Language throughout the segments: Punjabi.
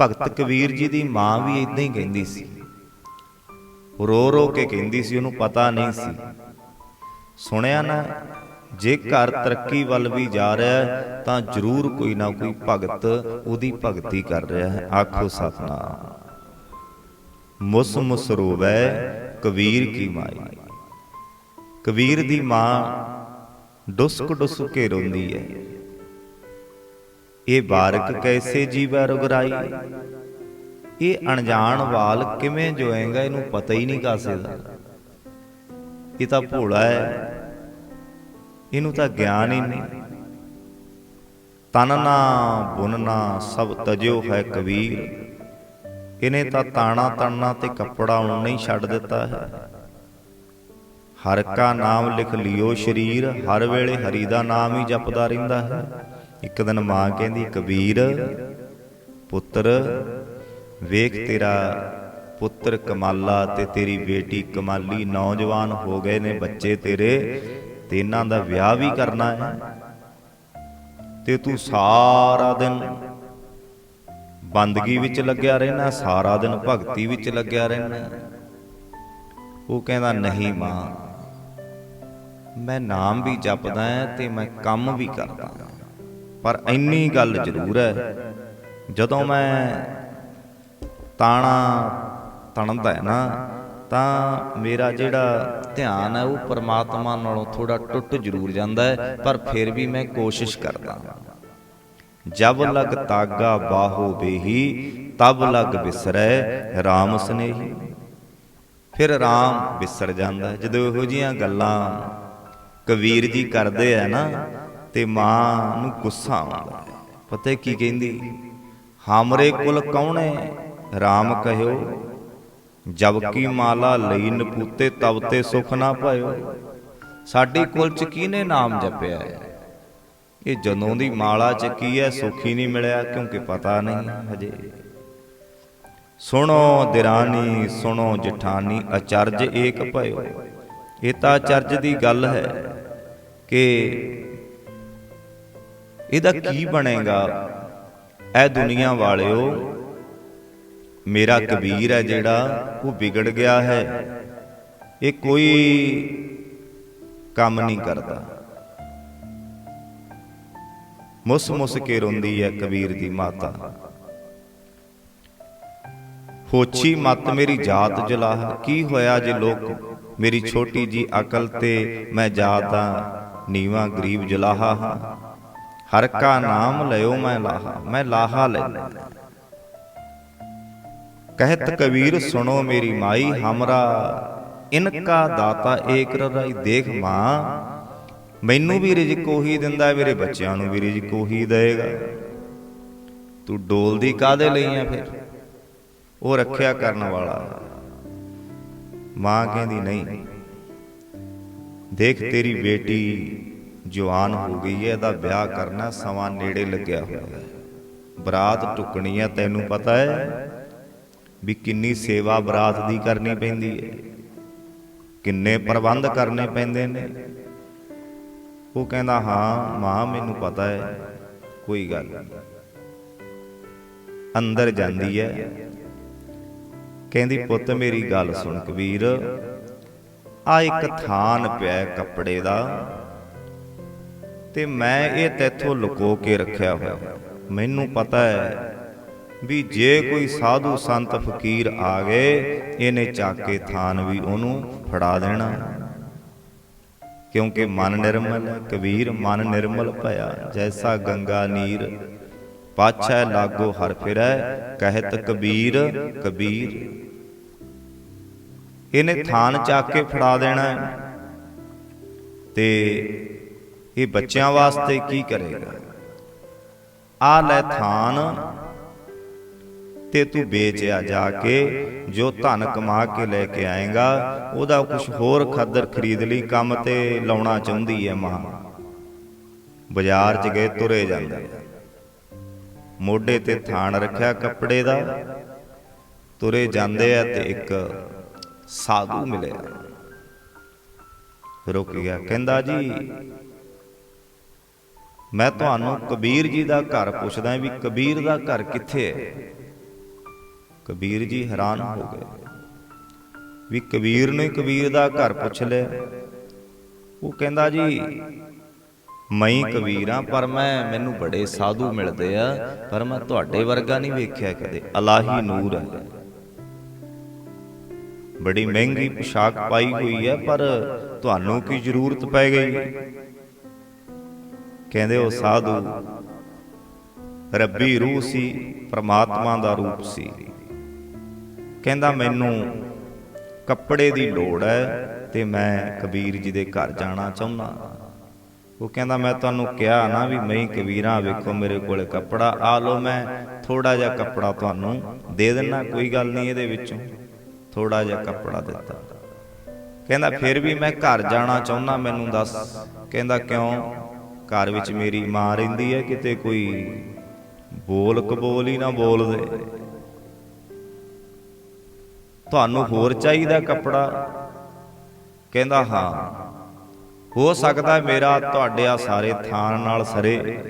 ਭਗਤ ਕਬੀਰ ਜੀ ਦੀ ਮਾਂ ਵੀ ਇਦਾਂ ਹੀ ਕਹਿੰਦੀ ਸੀ। ਰੋ ਰੋ ਕੇ ਕਹਿੰਦੀ ਸੀ, ਉਹਨੂੰ ਪਤਾ ਨਹੀਂ ਸੀ। ਸੁਣਿਆ ਨਾ, ਜੇ ਘਰ ਤਰੱਕੀ ਵੱਲ ਵੀ ਜਾ ਰਿਹਾ ਤਾਂ ਜ਼ਰੂਰ ਕੋਈ ਨਾ ਕੋਈ ਭਗਤ ਉਹਦੀ ਭਗਤੀ ਕਰ ਰਿਹਾ ਹੈ। ਆਖੋ ਸਤਨਾਮ। ਮੁਸ ਮੁਸ ਰੋਵੈ ਕਬੀਰ ਕੀ ਮਾਈ। ਕਬੀਰ ਦੀ ਮਾਂ ਡੁਸਕ ਡੁਸਕ ਕੇ ਰੋਂਦੀ ਹੈ। ਇਹ ਬਾਰਕ ਕੈਸੇ ਜੀਵੈ ਰੁਗਰਾਈ? ਇਹ ਅਣਜਾਣ ਵਾਲ ਕਿਵੇਂ ਜੋਏਗਾ ਇਹਨੂੰ ਪਤਾ ਹੀ ਨਹੀਂ ਕਾਸੇ ਦਾ। ਇਹ ਤਾਂ ਭੋਲਾ ਹੈ। ਇਹਨੂੰ ਤਾਂ ਗਿਆਨ ਹੀ ਨਹੀਂ। ਤਨਨਾ ਬੁਨਨਾ ਸਭ ਤਜਿਓ ਹੈ ਕਬੀਰ। ਇਹਨੇ ਤਾਂ ਤਾਣਾ ਤਣਨਾ ਤੇ ਕੱਪੜਾ ਉਣਨਾ ਹੀ ਛੱਡ ਦਿੱਤਾ ਹੈ। ਹਰ ਕਾ ਨਾਮ ਲਿਖ ਲਿਓ ਸ਼ਰੀਰ, ਹਰ ਵੇਲੇ ਹਰੀ ਦਾ ਨਾਮ ਹੀ ਜਪਦਾ ਰਹਿੰਦਾ ਹੈ। ਇੱਕ ਦਿਨ ਮਾਂ ਕਹਿੰਦੀ ਕਬੀਰ ਪੁੱਤਰ, ਵੇਖ ਤੇਰਾ ਪੁੱਤਰ ਕਮਾਲਾ ਤੇ ਤੇਰੀ ਬੇਟੀ ਕਮਾਲੀ ਨੌਜਵਾਨ ਹੋ ਗਏ ਨੇ ਬੱਚੇ ਤੇਰੇ ਤੇ ਇਹਨਾਂ ਦਾ ਵਿਆਹ ਵੀ ਕਰਨਾ ਹੈ ਤੇ ਤੂੰ ਸਾਰਾ ਦਿਨ ਬੰਦਗੀ ਵਿੱਚ ਲੱਗਿਆ ਰਹਿਣਾ, ਸਾਰਾ ਦਿਨ ਭਗਤੀ ਵਿੱਚ ਲੱਗਿਆ ਰਹਿਣਾ। ਉਹ ਕਹਿੰਦਾ, ਨਹੀਂ ਮਾਂ, ਮੈਂ ਨਾਮ ਵੀ ਜਪਦਾ ਹਾਂ ਤੇ ਮੈਂ ਕੰਮ ਵੀ ਕਰਦਾ ਹਾਂ। ਪਰ ਇੰਨੀ ਗੱਲ ਜ਼ਰੂਰ ਹੈ, ਜਦੋਂ ਮੈਂ ਤਾਣਾ ਤਣਦਾ ਹੈ ਨਾ, ਤਾਂ ਮੇਰਾ ਜਿਹੜਾ ਧਿਆਨ ਹੈ, ਉਹ ਪਰਮਾਤਮਾ ਨਾਲੋਂ ਥੋੜਾ ਟੁੱਟ ਜ਼ਰੂਰ ਜਾਂਦਾ ਹੈ, ਪਰ ਫਿਰ ਵੀ ਮੈਂ ਕੋਸ਼ਿਸ਼ ਕਰਦਾ ਜਬ ਲਗ ਤਾਗਾ ਬਾਹੋ ਬੇਹੀ, ਤਬ ਲਗ ਬਿਸਰੈ RAM ਸਨੇਹੀ। ਫਿਰ RAM ਵਿਸਰ ਜਾਂਦਾ ਜਦੋਂ ਇਹੋ ਜੀਆਂ ਗੱਲਾਂ ਕਬੀਰ ਜੀ ਕਰਦੇ ਆ ਨਾ ਤੇ ਮਾਂ ਨੂੰ ਗੁੱਸਾ ਆਉਂਦਾ ਹੈ। ਪਤਾ ਕੀ ਕਹਿੰਦੀ? ਹਾਮਰੇ ਕੁਲ ਕੌਣੇ RAM ਕਹਿਓ, ਜਬ ਕੀ ਮਾਲਾ ਲਈ ਨਪੂਤੇ ਤਬ ਤੇ ਸੁਖ ਨਾ ਪਾਇਓ। ਸਾਡੀ ਕੁਲ ਚ ਕਿਹਨੇ ਨਾਮ ਜਪਿਆ ਹੈ? ਇਹ ਜਦੋਂ ਦੀ ਮਾਲਾ ਚ ਕੀ ਹੈ, ਸੁਖ ਨਹੀਂ ਮਿਲਿਆ, ਕਿਉਂਕਿ ਪਤਾ ਨਹੀਂ ਹਜੇ। ਸੁਣੋ ਦਿਰਾਨੀ, ਸੁਣੋ ਜਠਾਨੀ, ਅਚਰਜ ਏਕ ਭਇਓ। ਇਹ ਤਾਂ ਅਚਰਜ ਦੀ ਗੱਲ ਹੈ ਕਿ ਇਹਦਾ ਕੀ ਬਣੇਗਾ? ਇਹ ਦੁਨੀਆ ਵਾਲਿਓ, ਮੇਰਾ ਕਬੀਰ ਹੈ ਜਿਹੜਾ, ਉਹ ਵਿਗੜ ਗਿਆ ਹੈ। ਇਹ ਕੋਈ ਕੰਮ ਨਹੀਂ ਕਰਦਾ। ਮੁਸ ਮੁਸ ਕੇ ਰੋਂਦੀ ਹੈ ਕਬੀਰ ਦੀ ਮਾਤਾ। ਹੋਛੀ ਮਤ ਮੇਰੀ ਜਾਤ ਜਲਾਹ ਕੀ ਹੋਇਆ ਜੇ ਲੋਕ ਮੇਰੀ ਛੋਟੀ ਜੀ ਅਕਲ ਤੇ ਮੈਂ ਜਾਤਾਂ ਨੀਵਾ ਗਰੀਬ ਜਲਾਹਾ ਹਾਂ? ਹਰ ਕਾ ਨਾਮ ਲਿਓ ਮੈਂ ਲਾਹਾ ਮੈਂ ਲਾਹਾ ਲੈ। ਕਹਿਤ ਕਬੀਰ ਸੁਣੋ ਮੇਰੀ ਮਾਈ ਹਮਰਾ ਇਨਕਾ ਦਾਤਾ ਏਕ ਰਰਾਈ ਦੇਖ ਮਾਂ। ਮੈਨੂੰ ਵੀ ਰਿਜ਼ਕ ਉਹੀ ਦਿੰਦਾ, ਮੇਰੇ ਬੱਚਿਆਂ ਨੂੰ ਵੀ ਰਿਜ਼ਕ ਉਹੀ ਦੇਗਾ। ਤੂੰ ਡੋਲਦੀ ਕਾਦੇ ਲਈ ਆ ਫਿਰ? ਉਹ ਰੱਖਿਆ ਕਰਨ ਵਾਲਾ। ਮਾਂ ਕਹਿੰਦੀ, ਨਹੀਂ, ਦੇਖ ਤੇਰੀ ਬੇਟੀ ਜਵਾਨ ਹੋ ਗਈ ਹੈ ਇਹਦਾ ਵਿਆਹ ਕਰਨਾ ਸਮਾਂ ਨੇੜੇ ਲੱਗਿਆ ਹੋਇਆ ਹੈ। ਬਰਾਤ ਟੁਕਣੀ ਹੈ, ਤੈਨੂੰ ਪਤਾ ਹੈ ਵੀ ਕਿੰਨੀ ਸੇਵਾ ਬਰਾਤ ਦੀ ਕਰਨੀ ਪੈਂਦੀ ਹੈ। ਕਿੰਨੇ ਪ੍ਰਬੰਧ ਕਰਨੇ ਪੈਂਦੇ ਨੇ। ਉਹ ਕਹਿੰਦਾ, ਹਾਂ, ਮਾਂ, ਮੈਨੂੰ ਪਤਾ ਹੈ, ਕੋਈ ਗੱਲ ਨਹੀਂ। ਅੰਦਰ ਜਾਂਦੀ ਹੈ। ਕਹਿੰਦੀ, ਪੁੱਤ, ਮੇਰੀ ਗੱਲ ਸੁਣ ਕਬੀਰ। ਆ ਇੱਕ ਥਾਨ ਪਿਆ ਕੱਪੜੇ ਦਾ। ਤੇ ਮੈਂ ਇਹ ਤੈਥੋਂ ਲੁਕੋ ਕੇ ਰੱਖਿਆ ਹੋਇਆ। ਮੈਨੂੰ ਪਤਾ ਹੈ ਵੀ ਜੇ ਕੋਈ ਸਾਧੂ ਸੰਤ ਫਕੀਰ ਆ ਗਏ, ਇਹਨੇ ਚੱਕ ਕੇ ਥਾਨ ਵੀ ਉਹਨੂੰ ਫੜਾ ਦੇਣਾ। ਕਿਉਂਕਿ ਮਨ ਨਿਰਮਲ, ਕਬੀਰ ਮਨ ਨਿਰਮਲ ਭਇਆ, ਜੈਸਾ ਗੰਗਾ ਨੀਰ। ਪਾਛੈ ਲਾਗੋ ਹਰ ਫਿਰੈ, ਕਹਿਤ ਕਬੀਰ ਕਬੀਰ। ਇਹਨੇ ਥਾਨ ਚੱਕ ਕੇ ਫੜਾ ਦੇਣਾ। ਤੇ ਇਹ ਬੱਚਿਆਂ ਵਾਸਤੇ ਕੀ ਕਰੇਗਾ? ਆ ਲੈ ਥਾਨ ਤੇ ਤੂੰ ਵੇਚਿਆ ਜਾ ਕੇ ਜੋ ਧਨ ਕਮਾ ਕੇ ਲੈ ਕੇ ਆਏਗਾ, ਉਹਦਾ ਕੁਝ ਹੋਰ ਖੱਦਰ ਖਰੀਦ ਲਈ ਕੰਮ ਤੇ ਲਾਉਣਾ ਚਾਹੁੰਦੀ ਹੈ ਮਾਂ। ਬਾਜ਼ਾਰ 'ਚ ਗਏ ਤੁਰੇ ਜਾਂਦੇ। ਮੋਢੇ ਤੇ ਥਾਨ ਰੱਖਿਆ ਕੱਪੜੇ ਦਾ। ਤੁਰੇ ਜਾਂਦੇ ਆ ਤੇ ਇੱਕ ਸਾਧੂ ਮਿਲਿਆ। ਰੁਕ ਗਿਆ, ਕਹਿੰਦਾ ਜੀ ਮੈਂ ਤੁਹਾਨੂੰ ਕਬੀਰ ਜੀ ਦਾ ਘਰ ਪੁੱਛਦਾ ਵੀ ਕਬੀਰ ਦਾ ਘਰ ਕਿੱਥੇ ਹੈ? ਕਬੀਰ ਜੀ ਹੈਰਾਨ ਹੋ ਗਏ। ਵੀ ਕਬੀਰ ਨੇ ਕਬੀਰ ਦਾ ਘਰ ਪੁੱਛ ਲਿਆ। ਉਹ ਕਹਿੰਦਾ ਜੀ ਮੈਂ ਹੀ ਕਬੀਰ ਹਾਂ ਪਰ ਮੈਂ, ਮੈਨੂੰ ਬੜੇ ਸਾਧੂ ਮਿਲਦੇ ਆ, ਪਰ ਮੈਂ ਤੁਹਾਡੇ ਵਰਗਾ ਨਹੀਂ ਵੇਖਿਆ ਕਦੇ। ਅਲਾਹੀ ਨੂਰ ਹੈ। ਬੜੀ ਮਹਿੰਗੀ ਪੋਸ਼ਾਕ ਪਾਈ ਹੋਈ ਹੈ, ਪਰ ਤੁਹਾਨੂੰ ਕੀ ਜ਼ਰੂਰਤ ਪੈ ਗਈ? ਕਹਿੰਦੇ ਉਹ ਸਾਧੂ। ਰੱਬੀ ਰੂਹ ਸੀ ਪ੍ਰਮਾਤਮਾ ਦਾ ਰੂਪ ਸੀ। ਕਹਿੰਦਾ ਮੈਨੂੰ ਕੱਪੜੇ ਦੀ ਲੋੜ ਹੈ ਤੇ ਮੈਂ ਕਬੀਰ ਜੀ ਦੇ ਘਰ ਜਾਣਾ ਚਾਹੁੰਦਾ। ਉਹ ਕਹਿੰਦਾ ਮੈਂ ਤੁਹਾਨੂੰ ਕਿਹਾ ਨਾ ਵੀ ਮੈਂ ਕਬੀਰਾਂ ਵੇਖੋ ਮੇਰੇ ਕੋਲੇ ਕੱਪੜਾ ਆ ਲਓ ਮੈਂ ਥੋੜਾ ਜਿਹਾ ਕੱਪੜਾ ਤੁਹਾਨੂੰ ਦੇ ਦੇਣਾ ਕੋਈ ਗੱਲ ਨਹੀਂ ਇਹਦੇ ਵਿੱਚੋਂ। ਥੋੜਾ ਜਿਹਾ ਕੱਪੜਾ ਦਿੱਤਾ। ਕਹਿੰਦਾ ਫਿਰ ਵੀ ਮੈਂ ਘਰ ਜਾਣਾ ਚਾਹੁੰਦਾ ਮੈਨੂੰ ਦੱਸ। ਕਹਿੰਦਾ ਕਿਉਂ? ਘਰ ਵਿੱਚ ਮੇਰੀ ਮਾਂ ਰਹਿੰਦੀ ਹੈ, ਕਿਤੇ ਕੋਈ ਬੋਲ ਕਬੋਲ ਹੀ ਨਾ ਬੋਲ ਦੇ। ਤੁਹਾਨੂੰ ਹੋਰ ਚਾਹੀਦਾ ਕੱਪੜਾ? ਕਹਿੰਦਾ, ਹਾਂ, ਹੋ ਸਕਦਾ ਮੇਰਾ ਤੁਹਾਡੇ ਆ ਸਾਰੇ ਥਾਨ ਨਾਲ ਸਰੇ।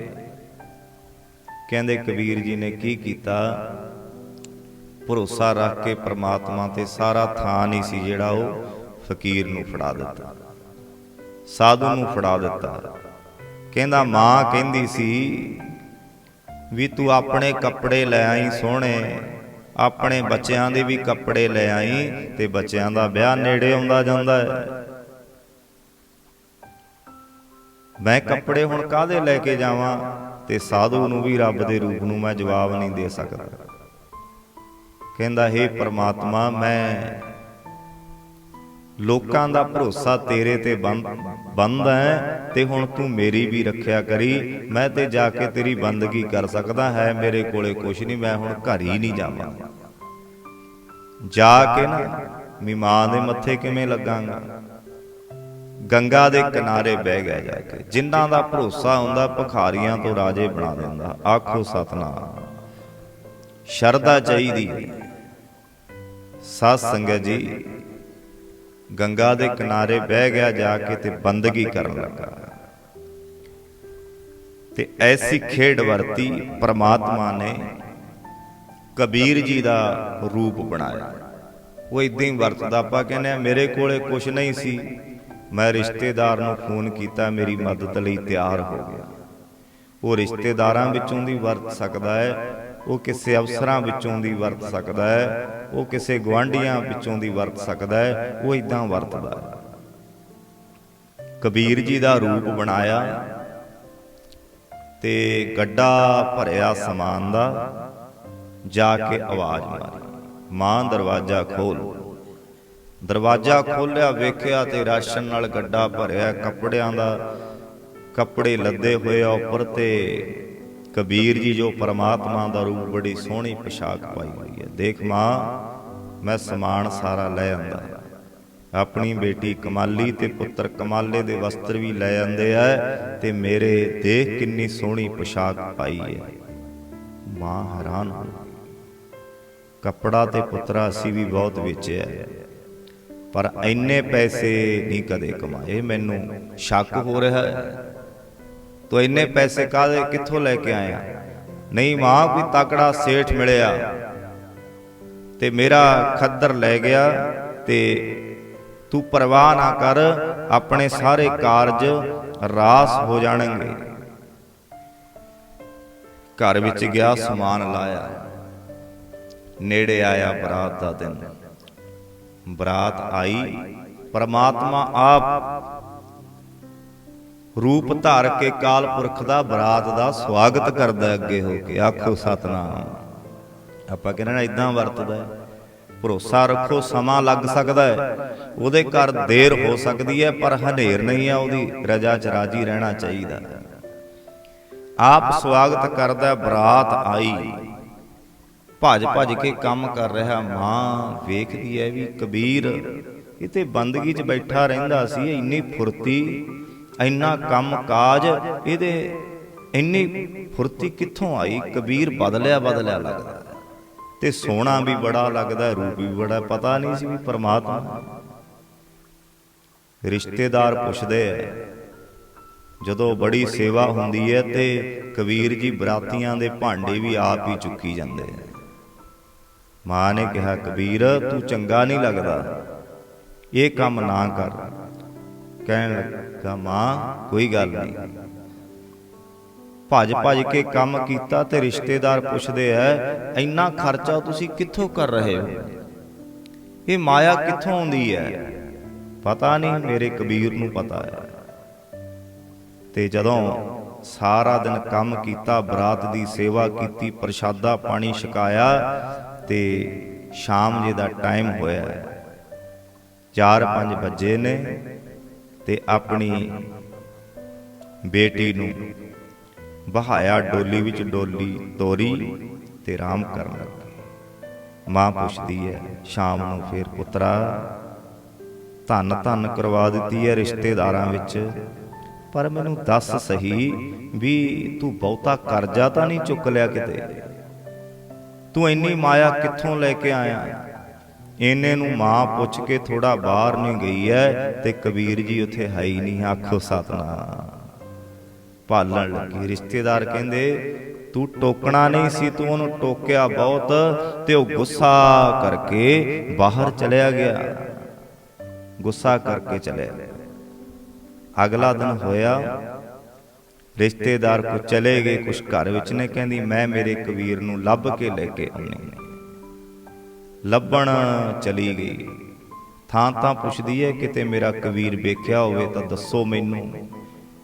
ਕਹਿੰਦੇ, ਕਬੀਰ ਜੀ ਨੇ ਕੀ ਕੀਤਾ? ਭਰੋਸਾ ਰੱਖ ਕੇ ਪ੍ਰਮਾਤਮਾ ਤੇ ਸਾਰਾ ਥਾਨ ਹੀ ਸੀ ਜਿਹੜਾ ਉਹ ਫਕੀਰ ਨੂੰ ਫੜਾ ਦਿੱਤਾ। ਸਾਧੂ ਨੂੰ ਫੜਾ ਦਿੱਤਾ। ਕਹਿੰਦਾ, ਮਾਂ ਕਹਿੰਦੀ ਸੀ ਵੀ ਤੂੰ ਆਪਣੇ ਕੱਪੜੇ ਲੈ ਆਈ ਸੋਹਣੇ, ਆਪਣੇ ਬੱਚਿਆਂ ਦੇ ਵੀ ਕੱਪੜੇ ਲੈ ਆਈ ਤੇ ਬੱਚਿਆਂ ਦਾ ਵਿਆਹ ਨੇੜੇ ਆਉਂਦਾ ਜਾਂਦਾ ਹੈ। ਮੈਂ ਕੱਪੜੇ ਹੁਣ ਕਾਹਦੇ ਲੈ ਕੇ ਜਾਵਾਂ ਤੇ ਸਾਧੂ ਨੂੰ ਵੀ ਰੱਬ ਦੇ ਰੂਪ ਨੂੰ ਮੈਂ ਜਵਾਬ ਨਹੀਂ ਦੇ ਸਕਦਾ। ਕਹਿੰਦਾ, ਹੇ ਪਰਮਾਤਮਾ, ਮੈਂ ਲੋਕਾਂ ਦਾ ਭਰੋਸਾ ਤੇਰੇ ਤੇ ਬੰਦ ਬੰਦ ਹੈ ਤੇ ਹੁਣ ਤੂੰ ਮੇਰੀ ਵੀ ਰੱਖਿਆ ਕਰੀ। ਮੈਂ ਤੇ ਜਾ ਕੇ ਤੇਰੀ ਬੰਦਗੀ ਕਰ ਸਕਦਾ ਹੈ। ਮੇਰੇ ਕੋਲੇ ਕੁਛ ਨਹੀਂ, ਮੈਂ ਹੁਣ ਘਰ ਹੀ ਨਹੀਂ ਜਾਵਾਂ। ਜਾ ਕੇ ਨਾ ਵੀ ਮਾਂ ਦੇ ਮੱਥੇ ਕਿਵੇਂ ਲੱਗਾਂਗਾ? ਗੰਗਾ ਦੇ ਕਿਨਾਰੇ ਬਹਿ ਗਿਆ ਜਾ ਕੇ। ਜਿਨ੍ਹਾਂ ਦਾ ਭਰੋਸਾ ਹੁੰਦਾ, ਭਖਾਰੀਆਂ ਤੋਂ ਰਾਜੇ ਬਣਾ ਦਿੰਦਾ। ਆਖੋ ਸਤਨਾਮ। ਸ਼ਰਧਾ ਚਾਹੀਦੀ ਸਤ ਸਾਧ ਸੰਗਤ ਜੀ। ਗੰਗਾ ਦੇ ਕਿਨਾਰੇ ਬਹਿ ਗਿਆ ਜਾ ਕੇ ਤੇ ਬੰਦਗੀ ਕਰਨ ਲੱਗਾ। ਤੇ ਐਸੀ ਖੇਡ ਵਰਤੀ ਪ੍ਰਮਾਤਮਾ ਨੇ ਕਬੀਰ ਜੀ ਦਾ ਰੂਪ ਬਣਾਇਆ। ਉਹ ਇਦਾਂ ਹੀ ਵਰਤਦਾ, ਆਪਾਂ ਕਹਿੰਦੇ ਆ, ਮੇਰੇ ਕੋਲੇ ਕੁਝ ਨਹੀਂ ਸੀ। ਮੈਂ ਰਿਸ਼ਤੇਦਾਰ ਨੂੰ ਫੋਨ ਕੀਤਾ, ਮੇਰੀ ਮਦਦ ਲਈ ਤਿਆਰ ਹੋ ਗਿਆ। ਉਹ ਰਿਸ਼ਤੇਦਾਰਾਂ ਵਿੱਚੋਂ ਦੀ ਵਰਤ ਸਕਦਾ ਹੈ। ਉਹ ਕਿਸੇ ਅਫਸਰਾਂ ਵਿੱਚੋਂ ਦੀ ਵਰਤ ਸਕਦਾ ਹੈ, ਉਹ ਕਿਸੇ ਗਵਾਂਢੀਆਂ ਵਿੱਚੋਂ ਦੀ ਵਰਤ ਸਕਦਾ ਹੈ, ਉਹ ਇਦਾਂ ਵਰਤਦਾ ਹੈ। ਕਬੀਰ ਜੀ ਦਾ ਰੂਪ ਬਣਾਇਆ ਤੇ ਗੱਡਾ ਭਰਿਆ ਸਮਾਨ ਦਾ ਜਾ ਕੇ ਆਵਾਜ਼ ਮਾਰੀ। ਮਾਂ ਦਰਵਾਜ਼ਾ ਖੋਲ। ਦਰਵਾਜ਼ਾ ਖੋਲਿਆ, ਵੇਖਿਆ ਤੇ ਰਾਸ਼ਨ ਨਾਲ ਗੱਡਾ ਭਰਿਆ, ਕੱਪੜਿਆਂ ਦਾ, ਕੱਪੜੇ ਲੱਦੇ ਹੋਏ ਆ ਉੱਪਰ ਤੇ ਕਬੀਰ ਜੀ ਜੋ ਪਰਮਾਤਮਾ ਦਾ ਰੂਪ ਬੜੀ ਸੋਹਣੀ ਪੋਸ਼ਾਕ ਪਾਈ ਹੋਈ ਹੈ। ਦੇਖ ਮਾਂ, ਮੈਂ ਸਮਾਨ ਸਾਰਾ ਲੈ ਆਂਦਾ। ਆਪਣੀ ਬੇਟੀ ਕਮਾਲੀ ਤੇ ਪੁੱਤਰ ਕਮਾਲੇ ਦੇ ਵਸਤਰ ਵੀ ਲੈ ਆਂਦੇ ਆ ਤੇ ਮੇਰੇ ਦੇਖ ਕਿੰਨੀ ਸੋਹਣੀ ਪੋਸ਼ਾਕ ਪਾਈ ਹੈ। ਮਾਂ ਹੈਰਾਨ ਹੋ ਕੱਪੜਾ ਤੇ ਪੁੱਤਰਾ ਅਸੀਂ ਵੀ ਬਹੁਤ ਵੇਚਿਆ ਹੈ। ਪਰ ਇੰਨੇ ਪੈਸੇ ਨਹੀਂ ਕਦੇ ਕਮਾਏ। ਮੈਨੂੰ ਸ਼ੱਕ ਹੋ ਰਿਹਾ ਹੈ ਤੂੰ ਇੰਨੇ ਪੈਸੇ ਕਾਹਦੇ, ਕਿੱਥੋਂ ਲੈ ਕੇ ਆਇਆ? ਨਹੀਂ ਮਾਂ, ਕੋਈ ਤਕੜਾ ਸੇਠ ਮਿਲਿਆ। ਤੇ ਮੇਰਾ ਖੱਦਰ ਲੈ ਗਿਆ ਤੇ ਤੂੰ ਪਰਵਾਹ ਨਾ ਕਰ, ਆਪਣੇ ਸਾਰੇ ਕਾਰਜ ਰਾਸ ਹੋ ਜਾਣਗੇ। ਘਰ ਵਿੱਚ ਗਿਆ, ਸਮਾਨ ਲਾਇਆ। ਨੇੜੇ ਆਇਆ ਬਰਾਤ ਦਾ ਦਿਨ। ਬਰਾਤ ਆਈ, ਪਰਮਾਤਮਾ ਆਪ ਰੂਪ ਧਾਰ ਕੇ ਕਾਲ ਪੁਰਖ ਦਾ ਬਰਾਤ ਦਾ ਸਵਾਗਤ ਕਰਦਾ ਅੱਗੇ ਹੋ ਕੇ। ਆਖੋ ਸਤਨਾਮ। ਆਪਾਂ ਕਹਿੰਦੇ ਨਾ ਇਦਾਂ ਵਰਤਦਾ ਹੈ। ਭਰੋਸਾ ਰੱਖੋ, ਸਮਾਂ ਲੱਗ ਸਕਦਾ ਹੈ। ਉਹਦੇ ਘਰ ਦੇਰ ਹੋ ਸਕਦੀ ਹੈ, ਪਰ ਹਨੇਰ ਨਹੀਂ ਆ ਉਹਦੀ। ਰਜਾ ਚ ਰਾਜੀ ਰਹਿਣਾ ਚਾਹੀਦਾ। ਆਪ ਸਵਾਗਤ ਕਰਦਾ ਬਰਾਤ ਆਈ। ਭੱਜ ਭੱਜ ਕੇ ਕੰਮ ਕਰ ਰਿਹਾ, ਮਾਂ ਵੇਖਦੀ ਹੈ ਵੀ ਕਬੀਰ ਇਹ ਤੇ ਬੰਦਗੀ 'ਚ ਬੈਠਾ ਰਹਿੰਦਾ ਸੀ, ਇੰਨੀ ਫੁਰਤੀ ਇੰਨਾ ਕੰਮ ਕਾਜ ਇਹਦੇ ਇੰਨੀ ਫੁਰਤੀ ਕਿੱਥੋਂ ਆਈ? ਕਬੀਰ ਬਦਲਿਆ ਬਦਲਿਆ ਲੱਗਦਾ। ਤੇ ਸੋਹਣਾ ਵੀ ਬੜਾ ਲੱਗਦਾ, ਰੂਪ ਵੀ ਬੜਾ, ਪਤਾ ਨਹੀਂ ਸੀ ਵੀ ਪਰਮਾਤਮਾ। ਰਿਸ਼ਤੇਦਾਰ ਪੁੱਛਦੇ ਐ ਜਦੋਂ ਬੜੀ ਸੇਵਾ ਹੁੰਦੀ ਹੈ ਤੇ ਕਬੀਰ ਜੀ ਬਰਾਤੀਆਂ ਦੇ ਭਾਂਡੇ ਵੀ ਆਪ ਹੀ ਚੁੱਕੀ ਜਾਂਦੇ ਐ ਮਾਂ ਨੇ ਕਿਹਾ, ਕਬੀਰ, ਤੂੰ ਚੰਗਾ ਨਹੀਂ ਲੱਗਦਾ। ਇਹ ਕੰਮ ਨਾ ਕਰ। ਕਹਿਣ ਲੱਗਾ ਮਾਂ ਕੋਈ ਗੱਲ ਨਹੀਂ। ਭੱਜ ਭੱਜ ਕੇ ਕੰਮ ਕੀਤਾ ਤੇ ਰਿਸ਼ਤੇਦਾਰ ਪੁੱਛਦੇ ਐ ਇੰਨਾ ਖਰਚਾ ਤੁਸੀਂ ਕਿੱਥੋਂ ਕਰ ਰਹੇ ਹੋ? ਇਹ ਮਾਇਆ ਕਿੱਥੋਂ ਆਉਂਦੀ ਹੈ? ਪਤਾ ਨਹੀਂ ਮੇਰੇ ਕਬੀਰ ਨੂੰ ਪਤਾ ਹੈ। ਤੇ ਜਦੋਂ ਸਾਰਾ ਦਿਨ ਕੰਮ ਕੀਤਾ ਬਰਾਤ ਦੀ ਸੇਵਾ ਕੀਤੀ ਪ੍ਰਸ਼ਾਦਾ ਪਾਣੀ ਛਕਾਇਆ ਤੇ ਸ਼ਾਮ ਜੇ ਦਾ ਟਾਈਮ ਹੋਇਆ। 4-5 ਵਜੇ ਨੇ। ਤੇ ਆਪਣੀ ਬੇਟੀ ਨੂੰ ਬਹਾਇਆ ਡੋਲੀ ਵਿੱਚ ਡੋਲੀ ਤੋਰੀ ਤੇ ਆਰਾਮ ਕਰਨ ਲੱਗੇ। ਮਾਂ ਪੁੱਛਦੀ ਹੈ, ਸ਼ਾਮ ਨੂੰ ਫੇਰ ਪੁੱਤਰਾ ਧੰਨ ਧੰਨ ਕਰਵਾ ਦਿੱਤੀ ਹੈ ਰਿਸ਼ਤੇਦਾਰਾਂ ਵਿੱਚ, ਪਰ ਮੈਨੂੰ ਦੱਸ ਸਹੀ ਵੀ ਤੂੰ ਬਹੁਤਾ ਕਰਜ਼ਾ ਤਾਂ ਨਹੀਂ ਚੁੱਕ ਲਿਆ ਕਿਤੇ? ਤੂੰ ਇੰਨੀ ਮਾਇਆ ਕਿੱਥੋਂ ਲੈ ਕੇ ਆਇਆ? ਇਹਨੇ ਨੂੰ ਮਾਂ ਪੁੱਛ ਕੇ ਥੋੜਾ ਬਾਹਰ ਨਹੀਂ ਗਈ ਐ ਤੇ ਕਬੀਰ ਜੀ ਉੱਥੇ ਹੈ ਹੀ ਨਹੀਂ ਆਖੋ ਸਤਨਾਮ। ਭਾਲਣ ਲੱਗੀ। ਰਿਸ਼ਤੇਦਾਰ ਕਹਿੰਦੇ, ਤੂੰ ਟੋਕਣਾ ਨਹੀਂ ਸੀ, ਤੂੰ ਉਹਨੂੰ ਟੋਕਿਆ ਬਹੁਤ ਤੇ ਉਹ ਗੁੱਸਾ ਕਰਕੇ ਬਾਹਰ ਚਲਿਆ ਗਿਆ। ਗੁੱਸਾ ਕਰਕੇ ਚਲਿਆ ਅਗਲਾ ਦਿਨ ਹੋਇਆ, ਰਿਸ਼ਤੇਦਾਰ ਕੋ ਚਲੇ ਗਏ। ਕੁਛ ਘਰ ਵਿੱਚ ਨੇ। ਕਹਿੰਦੀ, ਮੈਂ ਮੇਰੇ ਕਬੀਰ ਨੂੰ ਲੱਭ ਕੇ ਲੈ ਕੇ ਆਉਣੀ ਲੱਭਣ ਚਲੀ ਗਈ। ਥਾਂ ਤਾਂ ਪੁੱਛਦੀ ਹੈ ਕਿਤੇ ਮੇਰਾ ਕਬੀਰ ਵੇਖਿਆ ਹੋਵੇ ਤਾਂ ਦੱਸੋ ਮੈਨੂੰ।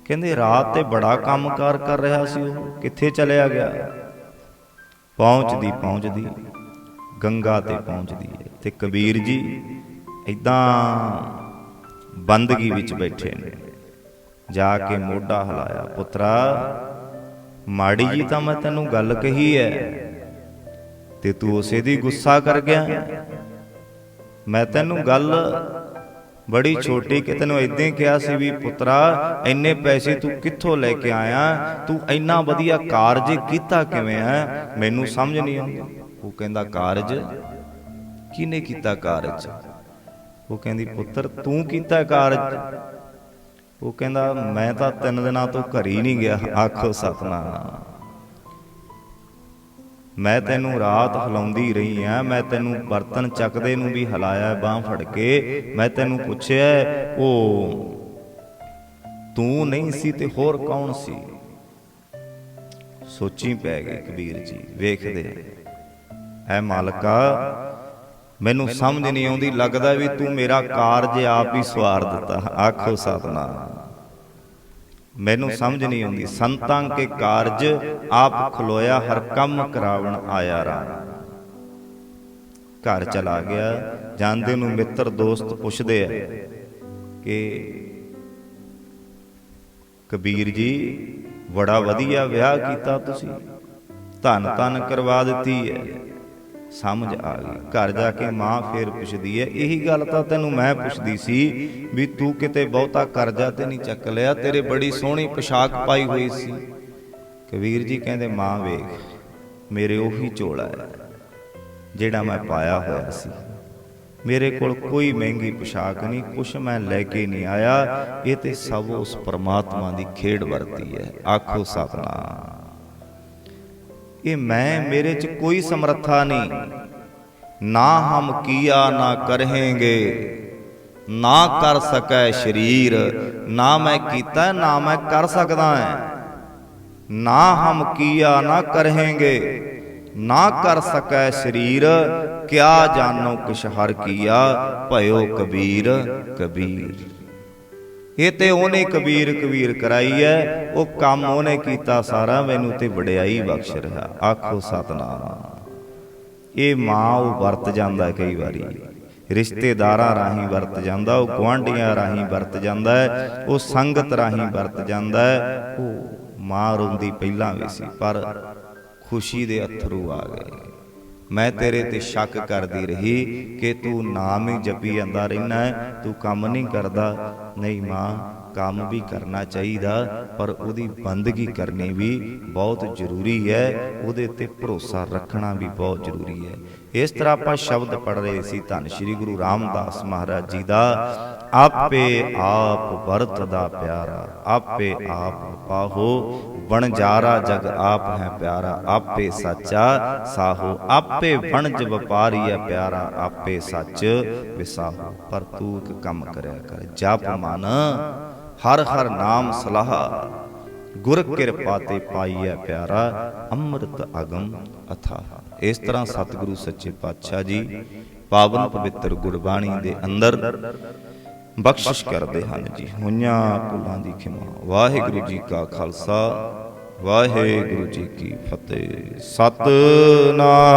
ਕਹਿੰਦੇ, ਰਾਤ ਤੇ ਬੜਾ ਕੰਮਕਾਰ ਕਰ ਰਿਹਾ ਸੀ ਉਹ। ਕਿੱਥੇ ਚਲਿਆ ਗਿਆ? ਪਹੁੰਚਦੀ ਪਹੁੰਚਦੀ। ਗੰਗਾ ਤੇ ਪਹੁੰਚਦੀ ਹੈ ਤੇ ਕਬੀਰ ਜੀ ਇਦਾਂ ਬੰਦਗੀ ਵਿੱਚ ਬੈਠੇ ਨੇ। ਜਾ ਕੇ ਮੋਢਾ ਹਲਾਇਆ, ਪੁੱਤਰਾ, ਮਾੜੀ ਜੀ ਤਾਂ ਮੈਂ ਤੈਨੂੰ ਗੱਲ ਕਹੀ ਐ ਤੇ ਤੂੰ ਉਸੇ ਦੀ ਗੁੱਸਾ ਕਰ ਗਿਆ। ਮੈਂ ਤੈਨੂੰ ਗੱਲ ਬੜੀ ਛੋਟੀ ਕਿ ਤੈਨੂੰ ਇਦਾਂ ਕਿਹਾ ਸੀ ਵੀ, ਪੁੱਤਰਾ, ਇੰਨੇ ਪੈਸੇ ਤੂੰ ਕਿੱਥੋਂ ਲੈ ਕੇ ਆਇਆ? ਤੂੰ ਇੰਨਾ ਵਧੀਆ ਕਾਰਜ ਕੀਤਾ ਕਿਵੇਂ ਹੈ? ਮੈਨੂੰ ਸਮਝ ਨਹੀਂ ਆਉਂਦੀ। ਉਹ ਕਹਿੰਦਾ, ਕਾਰਜ? ਕਿਨੇ ਕੀਤਾ ਕਾਰਜ? ਉਹ ਕਹਿੰਦੀ, ਪੁੱਤਰ, ਤੂੰ ਕੀਤਾ ਕਾਰਜ? ਉਹ ਕਹਿੰਦਾ, ਮੈਂ ਤਾਂ ਤਿੰਨ ਦਿਨਾਂ ਤੋਂ ਘਰ ਹੀ ਨਹੀਂ ਗਿਆ। ਆਖੋ ਸਤਨਾਮ। ਮੈਂ ਤੈਨੂੰ ਰਾਤ ਹਲਾਉਂਦੀ ਰਹੀ ਆ। ਮੈਂ ਤੈਨੂੰ ਬਰਤਨ ਚੱਕਦੇ ਨੂੰ ਵੀ ਹਲਾਇਆ ਬਾਹ ਫੜ ਕੇ। ਮੈਂ ਤੈਨੂੰ ਪੁੱਛਿਆ ਉਹ ਤੂੰ ਨਹੀਂ ਸੀ ਤੇ ਹੋਰ ਕੌਣ ਸੀ? ਸੋਚੀ ਪੈ ਗਈ ਕਬੀਰ ਜੀ, ਵੇਖਦੇ ਐ ਮਾਲਕਾ, ਮੈਨੂੰ ਸਮਝ ਨਹੀਂ ਆਉਂਦੀ, ਲੱਗਦਾ ਵੀ ਤੂੰ ਮੇਰਾ ਕਾਰਜ ਆਪ ਹੀ ਸਵਾਰ ਦਿੱਤਾ। ਆਖੋ ਸਤਨਾਮ। ਮੈਨੂੰ ਸਮਝ ਨਹੀਂ ਆਉਂਦੀ। ਸੰਤਾਂ ਕੇ ਕਾਰਜ ਆਪ ਖਲੋਇਆ ਹਰ ਕੰਮ ਕਰਾਵਣ ਆਇਆ ਰਾਮ ਘਰ ਚਲਾ ਗਿਆ। ਜਾਂਦੇ ਨੂੰ ਮਿੱਤਰ ਦੋਸਤ ਪੁੱਛਦੇ ਆ ਕਿ ਕਬੀਰ ਜੀ ਬੜਾ ਵਧੀਆ ਵਿਆਹ ਕੀਤਾ ਤੁਸੀਂ। ਧਨ ਧਨ ਕਰਵਾ ਦਿੱਤੀ ਹੈ। ਸਮਝ ਆ ਗਈ। ਘਰ ਜਾ ਕੇ ਮਾਂ ਫੇਰ ਪੁੱਛਦੀ ਹੈ ਇਹੀ ਗੱਲ ਤਾਂ ਤੈਨੂੰ ਮੈਂ ਪੁੱਛਦੀ ਸੀ ਵੀ ਤੂੰ ਕਿਤੇ ਬਹੁਤਾ ਕਰਜ਼ਾ ਤੇ ਨਹੀਂ ਚੱਕ ਲਿਆ ਤੇਰੇ ਬੜੀ ਸੋਹਣੀ ਪੋਸ਼ਾਕ ਪਾਈ ਹੋਈ ਸੀ। ਕਬੀਰ ਜੀ ਕਹਿੰਦੇ ਮਾਂ ਵੇਖ ਮੇਰੇ ਉਹੀ ਝੋਲਾ ਹੈ ਜਿਹੜਾ ਮੈਂ ਪਾਇਆ ਹੋਇਆ ਸੀ। ਮੇਰੇ ਕੋਲ ਕੋਈ ਮਹਿੰਗੀ ਪੋਸ਼ਾਕ ਨਹੀਂ ਕੁਛ ਮੈਂ ਲੈ ਕੇ ਨਹੀਂ ਆਇਆ। ਇਹ ਤੇ ਸਭ ਉਸ ਪਰਮਾਤਮਾ ਦੀ ਖੇਡ ਵਰਤੀ ਹੈ। ਆਖੋ ਸਤਨਾਮ। ਇਹ ਮੈਂ ਮੇਰੇ ਚ ਕੋਈ ਸਮਰੱਥਾ ਨਹੀਂ। ਨਾ ਹਮ ਕੀਆ, ਨਾ ਕਰਹੇਂਗੇ। ਨਾ ਕਰ ਸਕੈ ਸ਼ਰੀਰ। ਨਾ ਮੈਂ ਕੀਤਾ, ਨਾ ਮੈਂ ਕਰ ਸਕਦਾ ਹਾਂ ਨਾ ਹਮ ਕੀਆ, ਨਾ ਕਰਹੇਂਗੇ। ਨਾ ਕਰ ਸਕੈ ਸ਼ਰੀਰ। ਕਿਆ ਜਾਣੋ ਕਿਛ ਹਰ ਕੀਆ, ਭਇਓ ਕਬੀਰ ਕਬੀਰ। ਇਹ ਤੇ ਉਹਨੇ ਕਬੀਰ ਕਬੀਰ ਕਰਾਈ ਐ ਉਹ ਕੰਮ ਉਹਨੇ ਕੀਤਾ, ਸਾਰਾ ਮੈਨੂੰ ਤੇ ਵਡਿਆਈ ਬਖਸ਼ ਰਿਹਾ। ਆਖੋ ਸਤਨਾਮ। ਇਹ ਮਾਂ ਉਹ ਵਰਤ ਜਾਂਦਾ ਕਈ ਵਾਰੀ। ਰਿਸ਼ਤੇਦਾਰਾਂ ਰਾਹੀਂ ਵਰਤ ਜਾਂਦਾ, ਉਹ ਗੁਆਂਢੀਆਂ ਰਾਹੀਂ ਵਰਤ ਜਾਂਦਾ ਉਹ ਸੰਗਤ ਰਾਹੀਂ ਵਰਤ ਜਾਂਦਾ ਉਹ ਮਾਂ ਰੋਂਦੀ ਪਹਿਲਾਂ ਵੀ ਸੀ, ਪਰ ਖੁਸ਼ੀ ਦੇ ਅਥਰੂ ਆ ਗਏ। ਮੈਂ ਤੇਰੇ ਤੇ ਸ਼ੱਕ ਕਰਦੀ ਰਹੀ ਕਿ ਤੂੰ ਨਾਮ ਹੀ ਜਪੀ ਜਾਂਦਾ ਰਹਿਣਾ ਤੂੰ ਕੰਮ ਨਹੀਂ ਕਰਦਾ। ਨਹੀਂ ਮਾਂ ਕੰਮ ਵੀ ਕਰਨਾ ਚਾਹੀਦਾ ਪਰ ਉਹਦੀ ਬੰਦਗੀ ਕਰਨੀ ਵੀ ਬਹੁਤ ਜ਼ਰੂਰੀ ਹੈ। ਉਹਦੇ ਤੇ ਭਰੋਸਾ ਰੱਖਣਾ ਵੀ ਬਹੁਤ ਜ਼ਰੂਰੀ ਹੈ। ਇਸ ਤਰ੍ਹਾਂ ਆਪਾਂ ਸ਼ਬਦ ਪੜ ਰਹੇ ਸੀ ਧੰਨ ਸ਼੍ਰੀ ਗੁਰੂ ਰਾਮਦਾਸ ਮਹਾਰਾਜ ਜੀ ਦਾ। ਆਪੇ ਆਪ ਵਰਤਦਾ ਪਿਆਰਾ, ਆਪੇ ਆਪ ਪਾਹੋ ਵਣਜਾਰਾ ਜਗ ਆਪ ਹੈ ਪਿਆਰਾ, ਆਪੇ ਸੱਚਾ ਸਾਹੋ, ਆਪੇ ਵਣਜ ਵਪਾਰੀਆ ਪਿਆਰਾ, ਆਪੇ ਸੱਚ ਵਿਸਾਹੋ, ਪਰ ਤੂੰ ਇੱਕ ਕੰਮ ਕਰਿਆ ਕਰ, ਜਪ ਮਨ, ਹਰ ਹਰ ਨਾਮ ਸਲਾਹ, ਗੁਰ ਕਿਰਪਾ ਤੇ ਪਾਈਐ ਪਿਆਰਾ, ਅੰਮ੍ਰਿਤ ਅਗਮ ਅਥਾ ਇਸ ਤਰ੍ਹਾਂ ਸਤਿਗੁਰੂ ਸੱਚੇ ਪਾਤਸ਼ਾਹ ਜੀ, ਪਾਵਨ ਪਵਿੱਤਰ ਗੁਰਬਾਣੀ ਦੇ ਅੰਦਰ ਬਖਸ਼ਿਸ਼ ਕਰਦੇ ਹਨ ਜੀ। ਹੋਈਆਂ ਭੁੱਲਾਂ ਦੀ ਖਿਮਾ। ਵਾਹਿਗੁਰੂ ਜੀ ਕਾ ਖਾਲਸਾ। ਵਾਹਿਗੁਰੂ ਜੀ ਕੀ ਫਤਿਹ। ਸਤਨਾਮ।